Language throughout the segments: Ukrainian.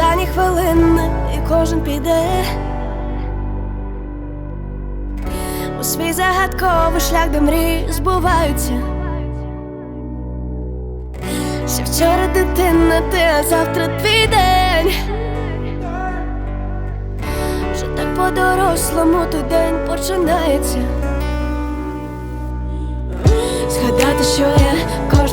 останні хвилини, і кожен піде у свій загадковий шлях, де мрії збуваються. Ще вчора дитина, ти, а завтра твій день. Вже так по-дорослому той день починається. Згадати, що є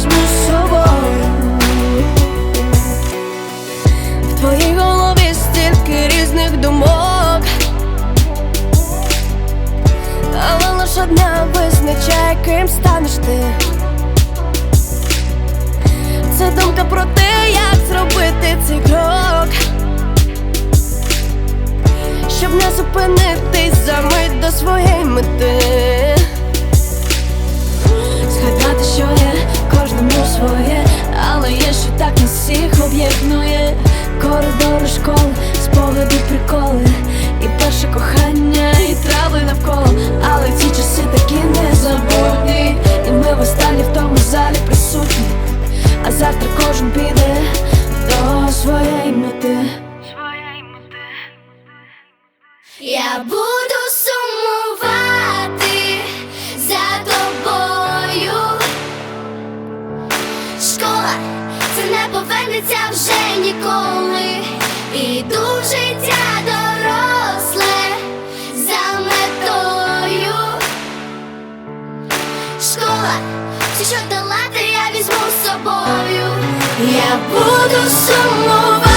я візьму з собою. В твоїй голові стільки різних думок. Але лише одна визначає, ким станеш ти. Це думка про те, як зробити цей крок, щоб не зупинитись за мить до своєї мети. Згадати, що є приколи, і перше кохання, і трави навколо. Але ці часи такі незабутні, і ми востаннє в тому залі присутні. А завтра кожен піде до своєї мети. Я буду сумувати за тобою. Школа, це не повернеться вже ніколи іду в життя доросле за метою. Школа, все, що дала, я візьму з собою. Я буду сумувати.